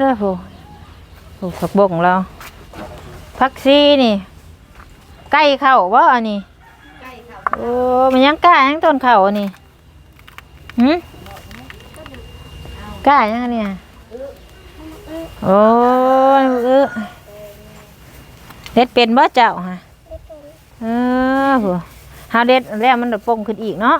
เด้อผู้ผู้ผักบงเราผักซีนี่ ใกล้เข้าบ่อันนี้โอ้มันยังกล้ายังต้นเข้าอันนี้หืมกล้ายังอันเนี่ยโอ้ยเออเด็ดเป็นบ่เจ้าฮะเออผู้เฮาเด็ดแล้วมันจะป่งขึ้นอีกเนาะ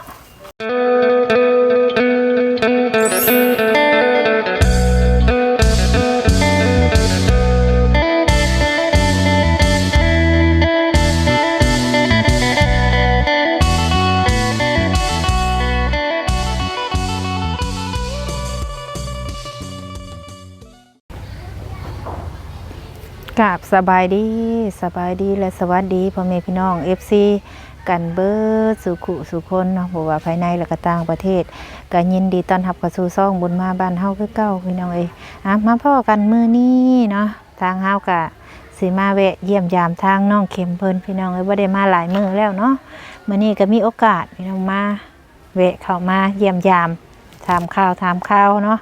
กราบสบายดีสบายดีและสวัสดีพ่อแม่พี่น้อง FC กันเบิดสุขุสุคนเนาะบว่าภายในและก็ต่างประเทศก็ยินดีต้อนรับเข้าสู่ซ่องบุญมาบ้านเฮาคือเก่าพี่น้องเอ้ยอะมาพ่อกันมือนี้เนาะทางเฮาก็สิมาแวะเยี่ยมยามทางน้องเข็มเพลินพี่น้องเอ้ยบ่ได้มาหลายมือแล้วเนาะมื้อนี้ก็มีโอกาสพี่น้องมาแวะเข้ามาเยี่ยมยามถามข่าวถามข่าวเนาะ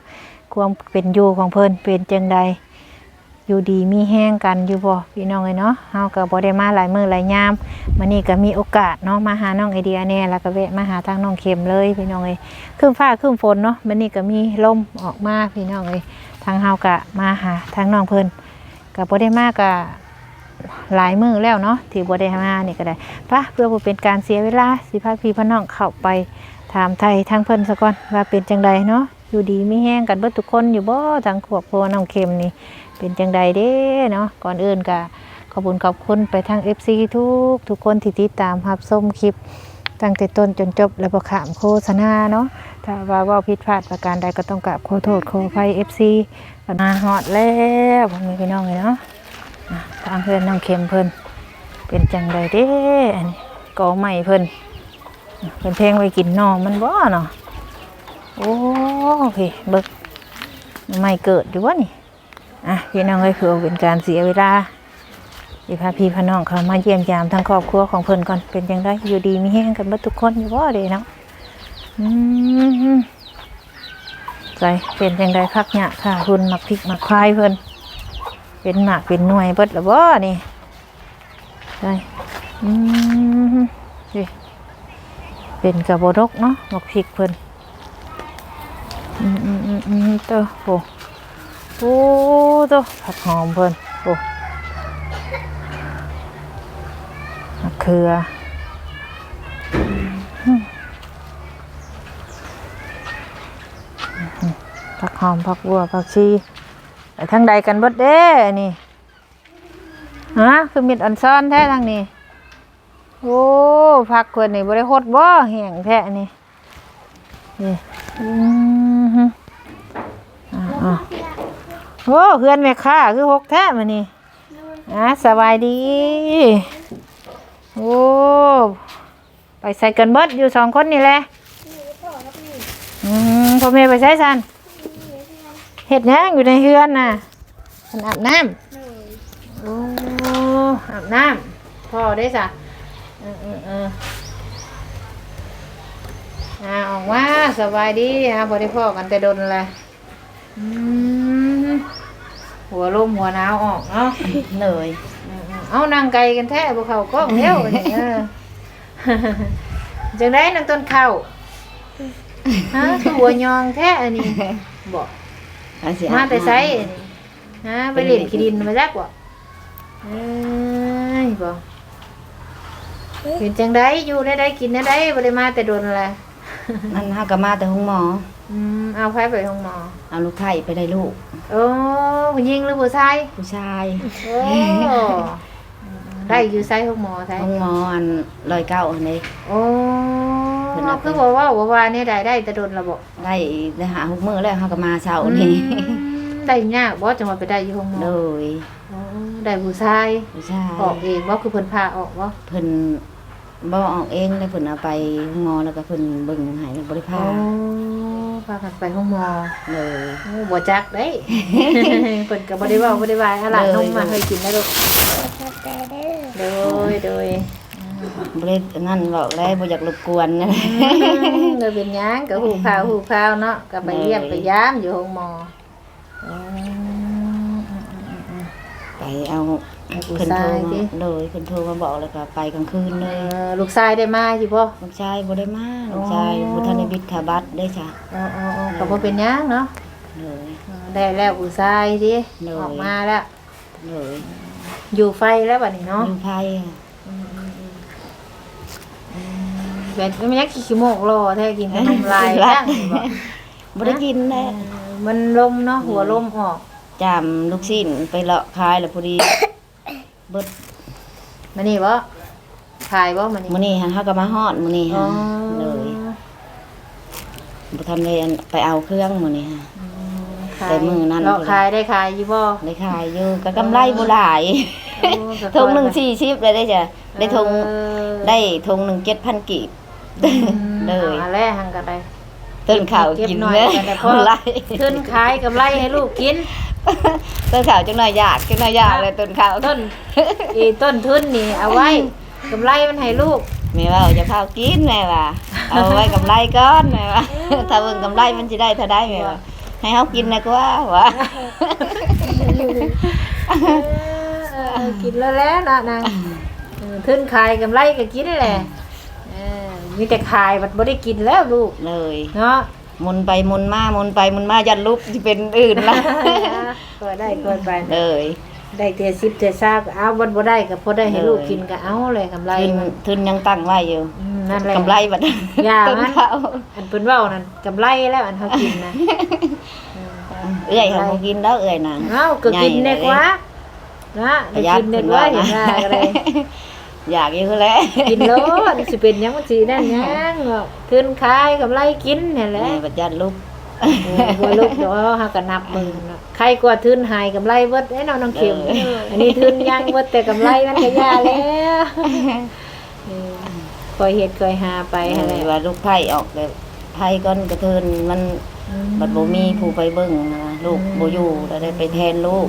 ความเป็นอยู่ของเพลินเป็นจังใด อยู่ดีมีแห้งกันอยู่บ่พี่น้องเอ้ยเนาะเฮาก็บ่ได้มาหลายมื้อหลายยามมื้อนี้ก็มีโอกาสเนาะมาหาน้องไอเดียแน่แล้วก็แวะมาหาทางน้องเข็มเลยพี่น้องเอ้ยครึ้มฟ้าครึ้มฝนเนาะมื้อนี้ก็มีลมออกมาพี่น้องเอ้ยทางเฮาก็มาหาทางน้องเพิ่นก็บ่ได้มาก็หลายมื้อแล้วเนาะที่บ่ได้มานี่ก็ได้ปะเพื่อบ่เป็นการเสียเวลาสิพาพี่พี่น้องเข้าไปถามไทยทางเพิ่นซะก่อนว่าเป็นจังใดเนาะอยู่ดีมีแห้งกันเบิดทุกคนอยู่บ่ทางครอบครัวน้องเข็มนี่ เป็นจังใดเด้เนาะก่อนอื่นก็ขอบคุญขอบคุณไปทาง FC ทุกทุกคนที่ติดตามรับชมคลิปตั้งแต่ต้นจนจบและประขามโฆษณาเนาะถ้าว่าว่าผิดพลาดประการใดก็ต้องกราบขอโทษขออภัย FC กันมาฮอดแล้วพ่อแม่พี่น้องเลยเนาะทางเพื่อนน้องเข็มเพิ่นเป็นจังใดเด้อันนี้กอใหม่เพิ่นเพิ่นเพลงไว้กินนอมันบ่เนาะโอ้เฮ้เบิกไม่เกิดอยู่วะนี่ อะพี่น้องเอ้ยคือเป็นการเสียเวลาสิพาพี่พน้องเขามาเยี่ยมยามทั้งครอบครัวของเพิ่นก่อนเป็นยังไงอยู่ดีมีแห้งกันเบิดทุกคนอยู่บ่เด้เนาะอืมใจเป็นยังไงพักเนี่ยค่ะคุณหมักพริกหมักควายเพิ่นเป็นหมากเป็นหน่วยเบิดแล้วบ่นี่ใจอืมนี่เป็นกระบอกรกเนาะหมักพริกเพิ่นอืมอืมอืมอืมเต้าโห โอ้ตัวผักหอมเพิ่นโอ้มะเขือผักหอมผักบัวผักชีไปทางใดกันบดเด้อนี่ฮะคือมิดอันซ่อนแท้ทางนี้ โอ้ผักเพิ่นนี่บ่ได้หดบ่แห้งแท้นนี่นี่อืมฮึอ่าอ่า โอ้เพื่อนแม่ค้าคือหกแท้มานี่อะสบายดี โอ้ไปใส่กันเบิดอยู่สองคนนี่แหละอืมพ่อแม่ไปใส่สันเห็ดหยังอยู่ในเฮือนน่ะมันอาบน้ำโอ้อาบน้ำพ่อได้สะเออเออเอออ่าออกมาสบายดีอะพอได้พ่อกันแต่โดนเลยอืม หัวลมหัวหนาวออกเนาะเลยเอานางไก่กันแท้บ่เข้ากล้องเร็วนี่เออจังได้นางต้นข้าวฮะคือหัวยองแท้อันนี้บอกอันสิมาแต่ไสอันนี้ฮะไปเล่นขี้ดินมาจักบ่เอ้ยบ่เป็นจังได้อยู่ได้ได้กินได้ได้บ่ได้มาแต่โดนอะไรมันหากะมาแต่ห้องหมอ อืมเอาไผไปห้องหมอเอาลูกไข่ไปได้ลูก โอ้ผู้หญิงหรือผู้ชายผู้ชายโอ้ได้อยู่ไซห้องหมอไซห้องหมออันลอยเก้าอันนี้โอ้เพิ่นเอาไปคือบอกว่าว่าว่าเนี่ยได้ได้แต่โดนระบบได้ได้หาหกมื้อแล้วหากะมาเช้านี่ได้ยากบ่จังหวะไปได้อยู่ห้องหมอเลยโอ้ได้ผู้ชายผู้ชายออกเองว่าคือเพิ่นพาออกว่าเพิ่น บ่ออกเองแล้วเพิ่นเอาไปห้องหมอแล้วก็เพิ่นเบิ่งให้แล้วบ่ได้พาโอ้พากันไปห้องหมอเลยโอ้บ่จักได้ เพิ่นก็บ่ได้เว้าบ่ได้วายอะไรนมมาให้กินนะลูกโดยโดยบ่ได้นั่นบอกแล้วบ่อยากรบกวนนะเลยเป็นหยังก็หูพาวหูพาวเนาะก็ไปเยี่ยมเลยไปยามอยู่ห้องหมออืมไปเอา ให้ผู้ขึ้นโทรชายมาสิเลยขึ้นโทรมาบอกเลยก็ไปกลางคืนเลเอยอลูกชายได้มาอยู่บ่ ลูกชายบ่ได้มาอ๋อลูกชายบ่ทันได้บิดขาบัตรได้จ้ะอ๋ออ๋ออ๋อก็บ่เป็นหยังเนาะเลย เออได้แล้วผู้ชายสิเลย ออกมาแล้ว เลยอยู่ไฟแล้วบัดนี้เนาะอยู่ไผอะแบบมันยังขี้โมกรอแท้กินขนมลายย่างนี่บ่บ่ได้กินแน่เออมันลมเนาะหัวลมออกจามลูกชิ้นไปเลาะขายแล้วพอดี เบิดมานี่บ่ถ่ายบ่มานี่มื้อนี้หันเฮาก็มาฮอดมื้อนี้อ๋อฮะเลยบ่ทันได้อันไปเอาเครื่องมื้อนี้ฮะ ขายแต่มื้อนั้นเลาะขายได้ขายอยู่บ่ ได้ขายอยู่ก็กำไรบ่หลายโอ้ก็ทงหนึ่งสี่สิบเลยได้จ้ะได้ทงเออได้ทงหนึ่งเจ็ดพันกีบอืมเลย อาแล้วหังก็ได้ต้นข่าวเก็บกินหน่อยเนื้อแต่พอไรขึ้นขายกำไรให้ลูกกิน ต้นข่าวจังหน่อยอยากจังหน่อยอยากเลยต้นข่าวต้นอีต้นทุนนี่เอาไว้กำไรมันให้ลูกแม่ว่าเอาจะข้าวกินแม่ว่าเอาไว้กำไรก้อนแม่ว่าถ้าเบิ่งกำไรมันสิได้เท่าได้แม่ว่าให้เฮากินนะก็ว่าว่าเออเออเออกินแล้วแหล้วนนางเออทุนขายกำไรก็กินแหละเออมีแต่ขายบัดบ่ได้กินแล้วลูกเลยเนาะห มุนไปหมุนมาหมุนไปหมุนมายันลุกที่เป็นอื่นละก็ได้ก็ไปเลย ได้เทสิบเทซาก็เอาบ่บ่ได้ก็พอได้ให้ลูกกินก็เอาเลยกำไรทุนมันทุนยังตั้งไว้อยู่อืมนั่นแหละกำไรบัดอย่าต้นมันข้าวอันเพิ่นเว้านั่นกำไรแล้วอันเฮากินนะเอื้อยเขาบ่กินแล้วเอื้อยนางเอ้าก็กินใหญ่เด็กเลยวะนะได้กินเด็กวะเห็นว่าก็เลย อยากอยู่แหล้วกินโลดสิเป็นหยังมันสินั่นหยังเนาะขึ้นขายกำไรกินนี่แหละแม่บัดยันลุกโอ้บ่ลูกเดี๋ยวเฮาก็นับเบิ่งเนาะใครกว่าทุนหายกำไรเบิดเด้เนาะน้องเข็มเอออันนี้ทุนยังเบิดแต่กำไรมันก็ย่าแล้วเออคอยเฮ็ดคอยหาไปไปหั่นอะไรแหละว่าลูกไผ่ออกเลยไผ่ก้อนกระเทินมันบัดบ่มีผู้ไปเบิ่งนะลูกบ่อยู่แล้วได้ไปแทนลูก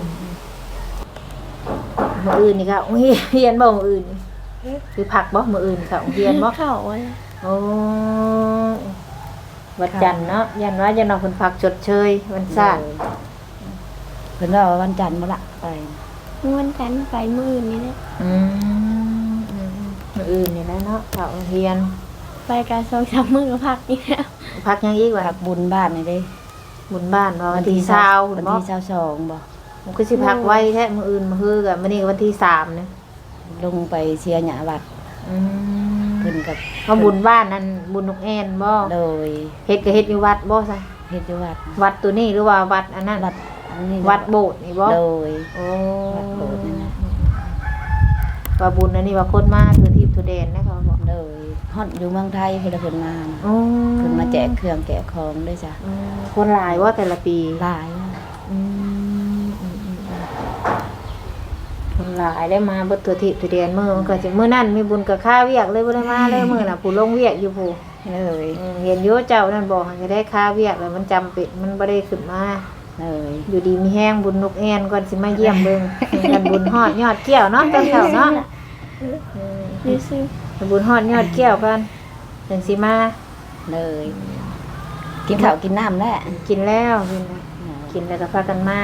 มื้ออื่นนี่ก็โรงเรียนบ่มื้ออื่นนี่ คือพักบ่มื้ออื่นค่ะโรงเรียนบ่เข้าไว้โอ้วันจันทร์เนาะยันว่ายันเอาคนพักชดเชยวันชาติเพิ่นว่าวันจันทร์บ่ละไปม้วนกันไปมือนี้แหละอืมอืมมื้ออื่นนี่แหละเนาะเข้าโรงเรียน ไปการสองสามมือก็พักนี่แล้วพักยังอีกว่าพักบุญบ้านนี่เด้บุญบ้านว่าวันที่เช้าวัเห็นนบ่ที่22บ่มันก็สิพักไว้แท้มื้ออื่นมื้อคือกับมื้อนี้ก็วันที่สามนะ ลงไปเชียร์หญ้าวัดอืมเพิ่นกับเอาบุญบ้านนั่นบุญนกแอ่นบ่โดยเฮ็ดก็เฮ็ดอยู่วัดบ่ซะเฮ็ดอยู่วัดวัดตัวนี้หรือว่าวัดอันนั้นวัดอันนี้วัดโบสถ์นี่บ่โดย โอ้วัดโบสถ์นั่นน่ะ ว่าบุญอันนี้ว่าคนมาคือทิพย์ทุเดนนะเขาบอกโดยฮอดอยู่เมืองไทยเพิ่นละเพิ่นมาโอ้เพิ่นมาแจกเครื่องแจกของด้วยจ้ะ อืมคนหลายว่าแต่ละปี หลายอะ อืมอืมอืมอืมคน หลายได้มาเบิดตัวทิพย์ทุเดนมื้อมันก็จะมื้อนั้นมีบุญกับข้าเวียกเลยบ่ได้มาเลยมื้อน่ะผู้ลงเวียกอยู่ผู้เลยอืมเห็นอยู่เจ้านั่นบอกให้ได้ค่าเวียกแล้วมันจำเป็นมันบ่ได้ขึ้นมาเลยอยู่ดีมีแห้งบุญนกแอ่นก่อนสิมาเยี่ยมเบิ่งกันบุญฮอดยอดเกี้ยวเนาะตอนเช้าเนาะอืมดูซิบุญฮอดยอดเกี้ยวกันจังสิมาเลย กินข้าวกินน้ำแล้วกินแล้วกินแล้วกินแล้วก็พากันมา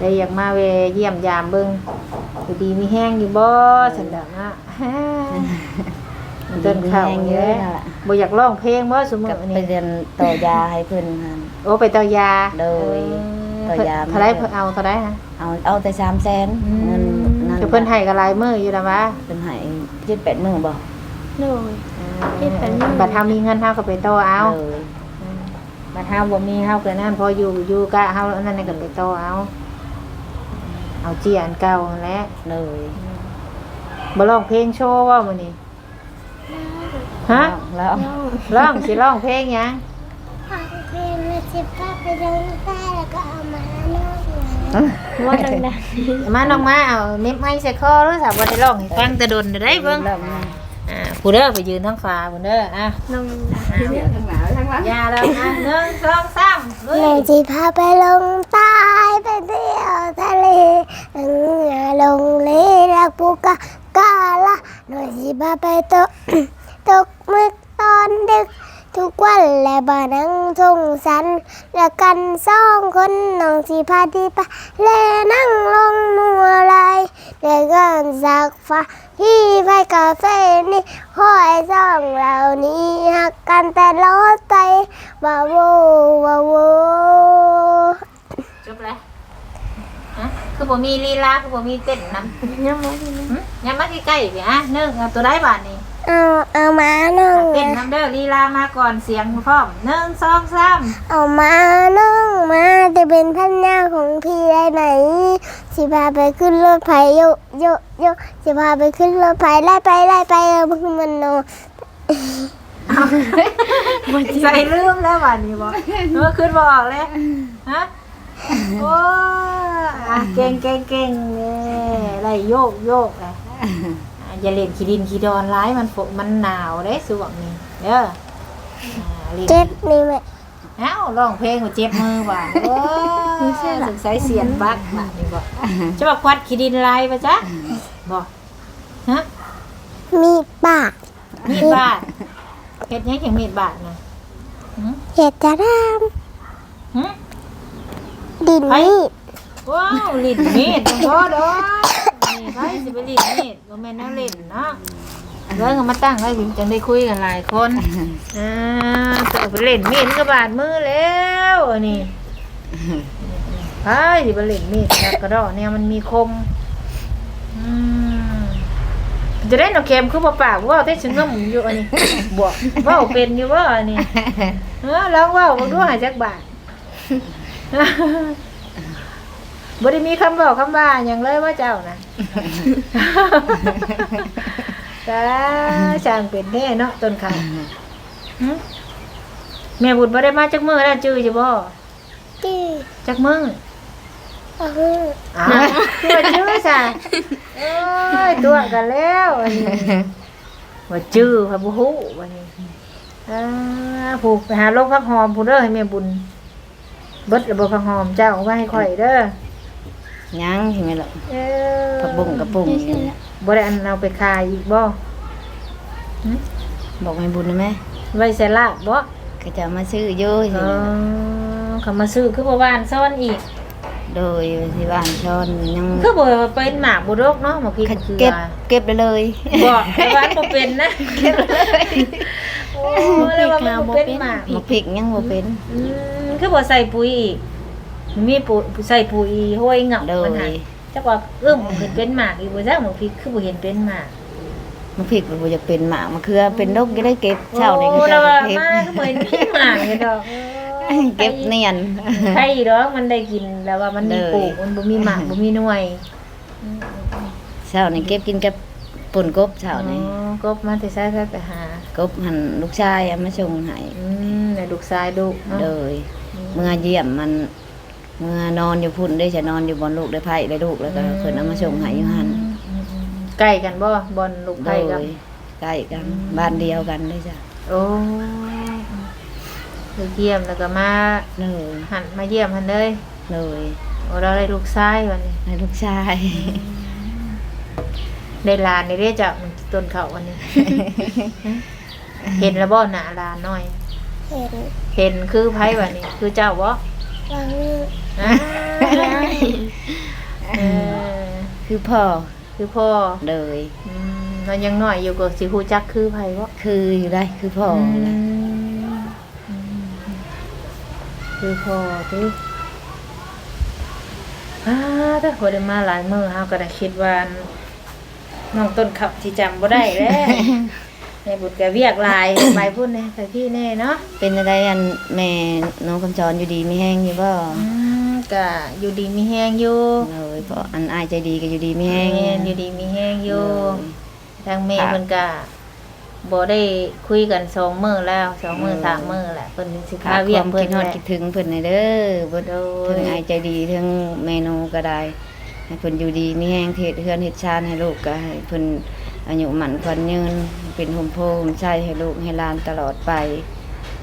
ได้อยากมาเวะเยี่ยมยามเบิ่งอยู่ดีมีแห้งอยู่บ่สันดอกนะต้นข้าวแห้งเยเยอะอะนั่นแหละบ่อยากร้องเพลงบ่สมมุกับติอันไปนี้เรียนต่อยาให้เพิ่นหั่นโอ้ไปต่อยาโดยเต่อยาเท่าไรเพิ่นเอาเท่าไรฮะเอาเอาแต่สามแสนเงินนั่นคือเพิ่นให้ก็หลายมื้ออยู่แล้ววะเพิ่นให้เจ็ดแปดมื้อบ่โดยเฮ็ดเป็นมื้อบัดเฮามีเงินเฮาก็ไปต่อเอาเลยบัดเฮาบ่มีเฮาก็นั่นพออยู่อยู่กะเฮาอันนั้นก็ไปต่อเอา เอาเจียอันเก่านั่นแหละเลยบ่ร้องเพลงโชว์ว่ามื้อนี้ฮะแล้วร้องสิร้องเพลงหยังฟังเพลงมาสิบป้าไปเดินใต้แล้วก็เอามาโน่นว่าดังมาน้องมาเอาเม็ดไม้ใส่คอหรือสาบ่ได้ร้องให้ฟังแต่ดนได้เบิ่งแล้วนะ อ่าผู้เด้อไปยืนทางฟ้าผู้เด้ออะๆน้องดังอย่าแล้วนะหนึ่งสองสามลุย แม่จีพาไปลงใต้ไปเที่ยวทะเลเออลงเลรักปูกะกาละหน่อยจีพาไปตก ตกหมึกตอนดึก ทุกวันและบ่นั่งทงสัน แล้วกันสองคนน้องสิพาที่ไปแลนั่งลงมัวลายแล้วก็สักฟ้าที่ไปกาเฟ่นี่คอยสองเรานี้หักกันแต่รถใจบ่าโวบ่าโวจบแล้วฮะคือบ่มีลีลาคือบ่มีเต้นนำยังไม่ได้นะหึยังมาใกล้ๆพี่อะหนึ่งเอาตัวได้บาทนี่ เอาเอามาน้องเต้นนำเด้อลีลามาก่อนเสียงพร้อมหนึ่งสองสามเอามาน้องมาจะเป็นพันยาของพี่ได้ไหมสิพาไปขึ้นรถไฟโยโยโยสิพาไปขึ้นรถไฟไล่ไปไล่ไปเออมึงมันโนใส่ลืมแล้วบาทนี้บ่เออขึ้นบ่ออกเลยฮะโอ้อะเก่งเก่งเก่งเนี่ยไรโยกโยกเลย อะอย่าเล่นขี้ดินขี้ดอนร้ายมันฝนมันหนาวเด้สวงนี่เด้ออ่าล่นเจ็บนี่ไหมเอ้าร้องเพลงว่าเจ็บมือว่ะโอ้ยสงสัยเสียนบักน่ะนี่บ่จะบอกควัดขี้ดินลายปะจ๊ะบ่ฮะมีดบาดมีดบาดเฮ็ดหยังอย่างมีดบาดน่ะหึเห็ดจะรามหึ ดินมีดว้าวลิ้นมีดจังบ่ดอกนี่ ไปสิไปลิ้นมีดบ่แม่นแนวเล่นเนาะเรื่องมาตั้งไว้ถึงจังได้คุยกันหลายคนอ่าจะไปเล่นมีดมันก็บาดมือแล้วอันนี้ไปสิบเล่นมีดแล้วกระดอกเนี่ยมันมีคมอืมจะได้หนอเค็มคือบ่ปากว่าที่ฉันก็หมุนอยู่อันนี้บวกว่าเป็นอยู่ว่าอันนี้เออลองว่าบ่ดูหาจักบาท บ่ได้มีคำบอกคำว่าหยังเลยว่าเจ้านะ จ้าช่างเป็นแน่เนาะต้นขาหึแม่บุญบ่ได้มาจักมือแล้วจื้อจะบ่จื้อจักมือเอาอ้าวตัวจื้อจ้ะเอ้ยตัวกันแล้วอันนี้ว่าจื้อพระบุหูวันนี้อ่าผูกไปหาโรคพักหอมผู้เด้อให้แม่บุญเบิดระบบพักหอมเจ้าเอาไว้ให้ข่อยเด้อ ยังเห็นไหมล่ะเออผักบุ้งกระปุงไม่ใช่ละบ่ได้อันเอาไปขายอีกบ่บอกให้บุญนะแม่ไว้ใส่ลาบบ่ก็จะมาซื้อเยอะเออเขามาซื้อคือบ่หวานซ้อนอีก โดยที่บ้านช้อนยังคือบ่เป็นหมากบ่ดกเนาะหมากพริกเกลืเก็บอเก็บไปเลยบ่แต่ว่าบ่เป็นนะเก็บเลยโอ้แล้วว่ามันบ่เป็นหมากมาพริกยังบ่เป็นอืมคือบ่ใส่ปุ๋ยอีก มีปุ๋ยใส่ปุ๋ยห้วยเหงาโดมันยหาจักว่าเอิ่มเห็นเป็นหมากอีกบ่จักหมากพริกคือบ่เห็นเป็นหมากมาพริกบ่จะเป็นหมากมะเขือเป็นดกก็ได้เก็บเช้านี่ก็โอ้จะแล้วว่าเก็บมาก็บ่เห็นมีหมากเลยดอกเก็บเนียนใช่ดอกมันได้กินแล้วว่ามันมีเลย ปลูกมันบ่มีหมากบ่มีหน่วยเช้านี่เก็บกินกับป่นกบเช้านี่อ๋อกบมาแต่ใช้ไปหากบหันลูกชายเอามาส่งให้อืมในลูกชายลูกเนาะโดยเมื่อเยี่ยมมัน เมื่อนอนอยู่พุ่นได้จะนอนอยู่บนลูกได้ไผ่ได้ลูกแล้วก็เพิ่นเอามาส่งให้อยู่หั่นอืมใกล้กันบ่บอลลูกโดไผ่กับยใกล้กันบ้านเดียวกันได้จ้ะโอ้คือเยี่ยมแล้วก็มาเลยหันมาเยี่ยมหันเลยเลยโอ้เราได้ลูกชายวันนี้ ให้ลูกชาย ได้หลานได้เรียกจากต้นเขาวันนี้ เห็นแล้วบ่หน้าหลานน้อย เห็นเห็นคือไผวันนี้ คือเจ้าบ่บางอ่า เออคือพ่อคือพ่อเลยอืมเรายังน้อยอยู่ก็สิฮู้จักคือไผบ่คืออยู่ได้คือพ่ออืนะมอืมคือพ่อติอ่าถ้าบ่ได้มาหลายมื้อเฮาก็ได้คิดว่าน้องต้นขับสิจำบ่ได้แล้ว ในบุตรก็เวียกหลาย ไปพุ่นแน่ไปพี่แน่เนาะเป็นอะไรอันแม่น้องคำจรอยู่ดีมีแห้งอยู่บ่อืมก็อยู่ดีมีแฮงอยู่เลยเพราะอันอายใจดีก็อยู่ดีมีแห้ง แม่นอยู่ดีมีแฮงอยู่เลยทางแม่ค่ะเพิ่นก็บ่ได้คุยกันสองมื้อแล้วสองมื้อสามมื้อแหละเพิ่นสิพาฝากเวีคยกวามเพิ่คินดฮอดแหละ คิดถึงเพิ่นในเด้อบ่โดถึยงอายใจดีทั้งเมนูก็ได้ ให้เพิ่นอยู่ดีมีแห้งเทศเฮือนเฮ็ดชาติให้ลูกก็ให้เพิ่น อายุหมันขวัญยืน เป็นโฮมโพมใช้ให้ลูกให้หลานตลอดไป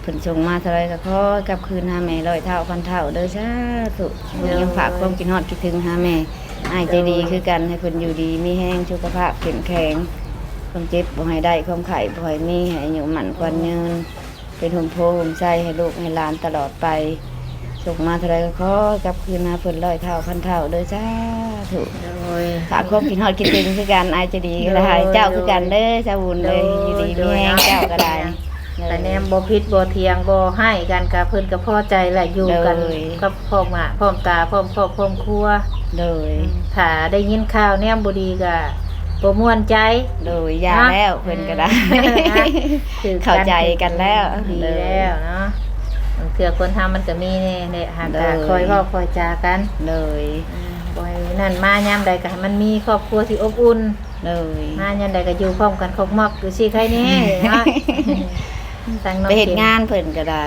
เพิ่นส่งมาเท่าไรก็ขอกลับคืนหาแม่ร้อยเท่าพันเท่าเด้อสาธุยังฝากความคิดฮอดคิดถึงหาแม่อายใจดีคือกันให้เพิ่นอยู่ดีมีแห้งสุขภาพเข้มแข็งความเจ็บบ่ให้ได้ความไข้บ่ให้มีให้อายุหมันขวัญยืน เป็นหุ่มโพหุ่มใจให้ลูกให้หลานตลอดไป ส่งมาเท่าไรก็ขอกลับคืนมาเพิ่นร้อยเท่าพันเท่าเด้อจ้าถูกโดย ฝากความคิดฮอดคิดถึงคือกันอายจะดีก็ได้เจ้าคือกันเด้อชาวบุญเลยอยู่ดีมีแห้งเจ้าก็ได้แต่แนมบ่พิษบ่เทียงบ่ให้กันกับเพิ่นก็พอใจแหละอยู่กันเลยกับพ่อหมาพร้อมตาพร้อมครอบพร้อมครัวเลยถ้าได้ยินข่าวแนมบ่ดีก็บ่ม่วนใจเลยยาแล้วเพิ่นก็ได้ถือเข้าใจกันแล้ว ดีแล้วเนาะ บางเทื่อคนทำมันก็มีแน่แหละหากเลยคอยเว้าคอยจากันเลยอ่าบ่ให้นั่นมายามใดก็ให้มันมีครอบครัวที่อบอุ่นเลยมายามใดก็อยู่พร้อมกันครบมอกอยู่สิใครแน่เนาะทางน้องไปเฮ็ดข็มงานเพิ่นก็ได้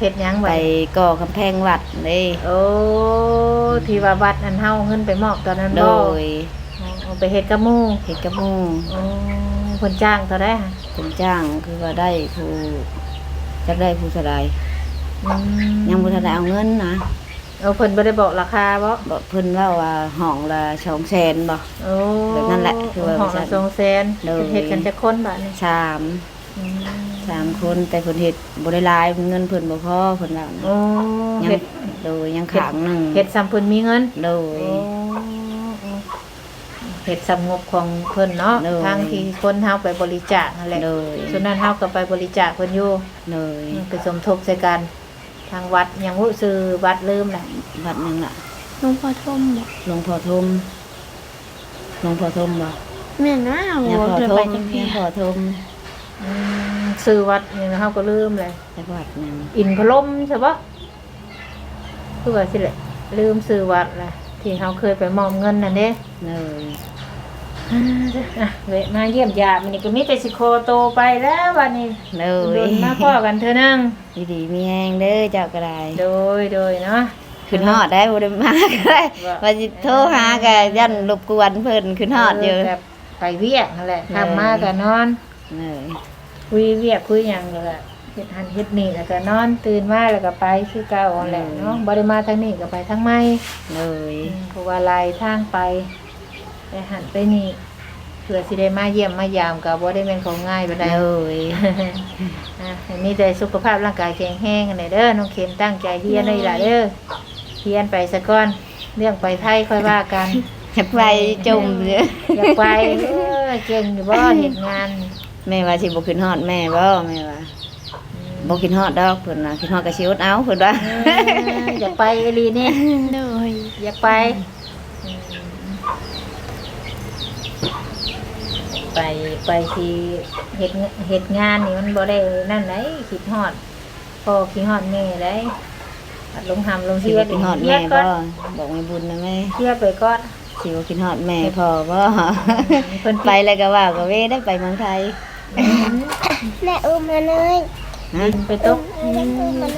เฮ็ดหยังไปไว้ก่อกำแพงวัดเด้โอ้ที่ว่าวัดอันเฮาเงินไปมอบตอนนั้นโดบ่ยเอาไปเฮ็ดกับหมู่เฮ็ดกับหมู่โอ้เพิ่นจ้างเท่าไดฮะเพิ่นจ้างคือว่าได้ผู้จักได้ผู้เท่าใดอืม ยังบ่ทันได้เอาเงินนะเอาเพิ่นบ่ได้บอกราคาบ่บ่เพิ่นเล่าว่าห้องละ200,000บ่โอ้แบบนั้นแหละคือว่าห้องใช่ละสองแสนเลยเฮ็ดกันจะคนบัดนี้สามสามคนแต่เพิ่นเฮ็ดบ่ได้หลายเงินเพิ่นบ่พอเพิ่นว่านะโอ้ยังเฮ็ดโดยยังขางหนึงเฮ็ดซ้ำเพิ่นมีเงินโดยโอ้เฮ็ดสำงบของเพิ่นเนาะเลยทางที่คนเฮาไปบริจาคนั่นแหละโดยส่วนนั้นเฮาก็ไปบริจาคเพิ่นอยู่โดยไปสมทบใส่กัน ทางวัดยังรู้ชื่อวัดลืมแหละวัดหนึงล่ะหลวงพ่อทมบอกหลวงพ่อทมหลวงพ่อทมบ่แม่น่าเนี่ยหัวพ่อเคยทไปมจังเนี่ยเพียพ่อทมอืมชื่อวัดนี่เฮาก็ลืมเลย จักวัดหนึงอินพลมใช่ปะคือว่าสิแหละลืมชื่อวัดละที่เฮาเคยไปมอบเงินนั่นเด้เลย อะเวะมาเยี่ยมยามมันนี่ก็มีแต่สิโคโตไปแล้ววันนี้เลโดยนมาพ่อกันเธอนึงดีดีๆมีแฮงเด้อเจ้าก็ได้โดยโดยเนาะ ขึ้นฮอดได้บ่ได้มาก็ได้ว่าว่าสิโทรหาก็ยันรบกวนเพิ่นขึ้นฮอดอยู่ แบบไปเวียกนั่นแหละเลยทำมาก็นอน เลยคุยเวียกคุยหยังเลยแหละเฮ็ดหันเฮ็ดนี่แล้วก็นอนตื่นมาแล้วก็ไปคือเก่านั่นแหละเนาะบ่ได้มาทางนี้ก็ไปทางไม่เลยเพราะว่าลายทางไปไปหันไปนี่เพื่อสิได้มาเยี่ยมมายามก็บ่ได้เป็นของง่ายปานใดเลยอะให้มีแต่สุขภาพร่างกายแข็งแรงกันเด้อน้องเข็มตั้งใจเฮียนเลยล่ะเด้อเฮียนไปซะก่อนเรื่องไปไทยค่อยว่ากันจะไปจมเด้ออยากไปเออเก่งอยู่บ่เฮ็ดงานแม่ว่าสิบ่ขึ้นฮอดแม่บ่แม่ว่าบ่ขึ้นฮอดดอกเพิ่นน่ะขึ้นฮอดก็สิอดเอาเพิ่นว่าเอออยากไปอีหลีนี่เลยอยากไปอืม ไปไปที่เฮ็ดงเฮ็ดงานนี่มันบ่ได้นั่นไหนคิดฮอดพ่อคิดฮอดแม่ได้อัดลงหำลงสิเทียบ่ขึ้นฮอดแม่ก่บ่อนบอกแม่บุญนะแม่เทียบไปก่อน สิบ่ขึ้นฮอดแม่พ่อบ่เพิ่น ไปแล้วก็ว่าก็เว้ได้ไปเมืองไทยแม่อุ้มมาเลยฮะดินไปตก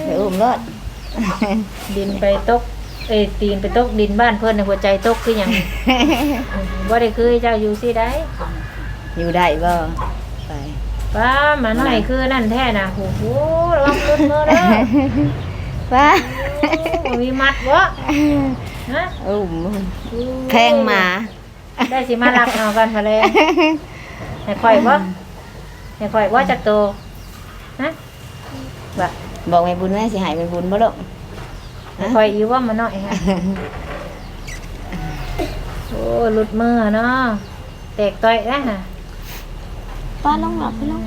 ไปอุ้มรถดินไปตกเอ้ยตีนไปตกดินบ้านเพิ่นในหัวใจตกคือหยังบ่ได้คือเจ้าอยู่สิได้ อยู่ได้บ่ไปป้ามาหน่อยคือนั่นแท้น่ะโอ้โหระวังรุดมือเด้อป้าโอ้มีมัดบ่ฮะอุ้มแพงหมา ได้สิมารับเอากันทะเลให้ข่อยบ่ให้ข่อยบ่จักโตฮะบ่บอกแม่บุญแม่สิใหายแม่บุญบ่ลูกให้ข่อยอยู่ว่ามาหน่อยฮะโอ้หลุดมือเนาะแตกต่อยนะฮะ ป้าลองหลับไปลอง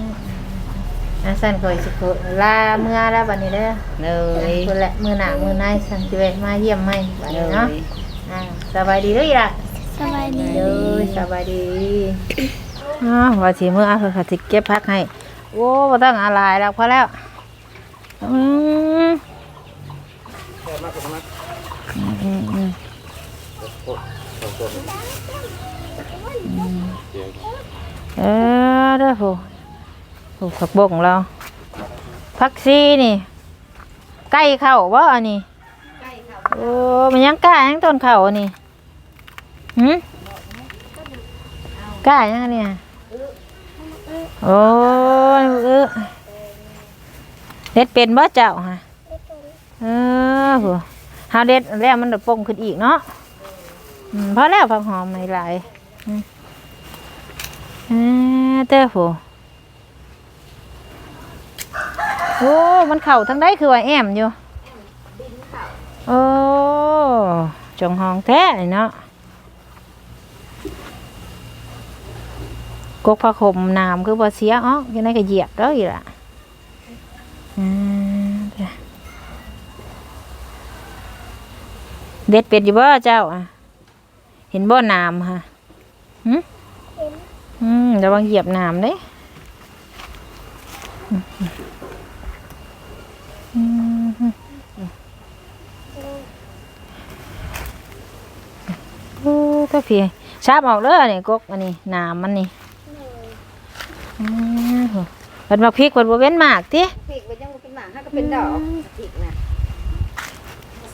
อาสันข่อยสิโคลาเมื่อแล้วบัดนี้เด้อเลยเพิ่นแหละมื้อหน้ามื้อในสันสิแวะมาเยี่ยมใหม่บัดเลนี้ยเนาะอ่าสบายดีเด้ออีล่ะ สบายดีเด้อสบายดีอ๋อว่าสิมื้ออาเพิ่นก็สิเก็บผักให้ โอ้บ่ต้องอะไรแล้วพอแล้ว อืมอืมอืมเออ เด้อผู้ผู้ผักบงเราผักซีนี่ ใกล้เข้าบ่อันนี้โอ้มันยังกล้ายังต้นเข้าอันนี้หืมกล้ายังอันเนี่ยโอ้ยเออเด็ดเป็นบ่เจ้าฮะเออหัวเฮาเด็ดแล้วมันจะป่งขึ้นอีกเนาะอืมพอแล้วผักหอมไม่หลายอืมเออเต้าหัวโอ้มันเข่าทั้งได้คือว่าแอมอยู่โอ้จงห้องแท้เนาะกกผ้าขมน้ำคือบ่เสียอ๋อยังไงก็เหยียบแล้วอีกละเด็ดเป็ดอยู่บ่เจ้า เห็นบ่น้ำฮะหึ อืมระวังเหยียบน้ำเด้อืมอืมอืมโอ้ก็เพียชาบออกเลยนี่กกอันนี้น้ำมันนี่เปิดมาพริกเปิดบ่เว้นหมากติพริกมันยังบ่เป็นหมากถ้าก็เป็นดอกพริกนะ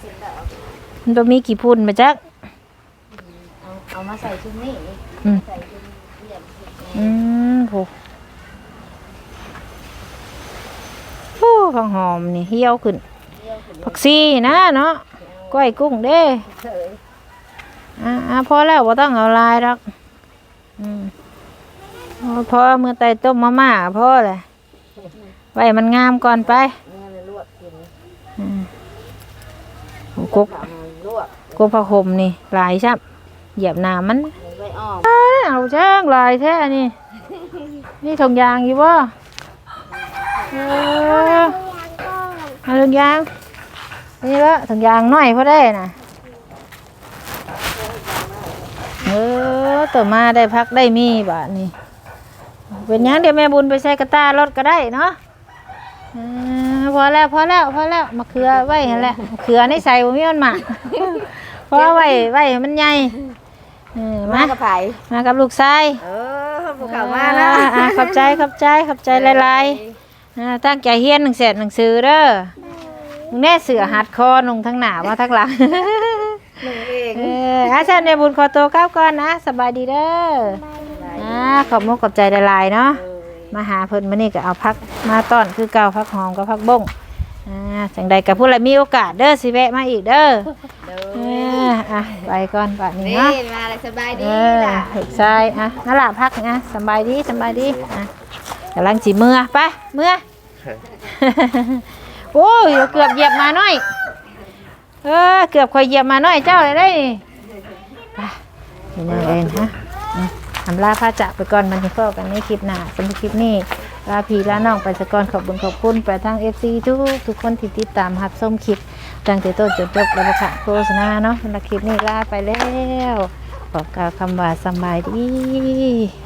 เป็นดอกมันบ่มีกี่พุ่นมาจักเอาเอามาใส่ชุดนี้ใส่ชุด อืมโหโอ้ข้างหอมนี่เหี่ยวขึ้น ผักซีนะเนาะก้อยกุ้งเด้เฉยอ่าอ่าพอแล้วบ่ต้องเอาลายหรอกอืมเอาพอเมื่อไตต้มมาม่าพอเลยไว้มันงามก่อนไปเนื้อลวกกินอืมโอ้กุ๊กเอามาลวกกุ๊กผ้าห่มนี่ลายชับเหยียบหน้ามันไว้อ้อม เอาจ้างลายแท้นี่ นี่ทงยางอยู่บ่เออเอาทงยาง นี่ละทงยางน้อยพอได้น่ะ เออต่อมาได้พักได้มีบาทนี่ เป็นหยังเดี๋ยวแม่บุญไปใส่กระตารถก็ได้เนาะเออพอแล้วพอแล้วพอแล้วมะเขือไว้หั่นแหละมะเขือในใส่บ่มีมันหมากพอไว้ไว้ให้มันใหญ่เออ มามากับไผมากับลูกชายเออภูเขามานะอ่อ่าขอบใจขอบใจขอบใจหลายๆอ่าตั้งใจเฮียนหนังเสร็จหนังสือเด้อมึงแน่เสือหัดคอนุ่งทั้งหน้ามาทั้งหลัง หนึ่งเองเอออาจารย์ในบุญขอตัวก้าวก่อนนะสบายดีเด้ออ่าขอบมุกขอบใจหลายๆเนาะ มาหาเพิ่นมานี่ก็เอาพักมาต้อนคือเก่าพักหอมกับพักบงอ่าจังใดกับผู้ใดมีโอกาสเด้อสิแวะมาอีกเด้อเอ ออะไปก่อนบัดนี้นี่เนาะมาเลยสบายเอดีอล่ะถูกใช่อะนั่นล่ะพักอะสำบายดีสำบายดีอะกำลังจีเมื่อไปเมื่อ โอ้ยเกือบเหยียบมาหน่อย เออเกือบคอยเหยียบมาหน่อยเจ้าเลยได้นี่ไปนี่นาเองฮะอืมทำลาพระจักรไปก่อนมันจะเข้ากันในคลิปหน้าสำหรับคลิปนี้ลาพี่ลาน้องไปสะก่อนขอบคุณขอบคุณไปทางเอฟซีทุกทุกคนที่ติดตามรับส้มคลิป ตั้งแต่ต้นจนจบแล้วค่ะโฆษณาเนาะสำหรับคลิปนี้ลาไปแล้ว ขอกล่าวคำว่าสบายดี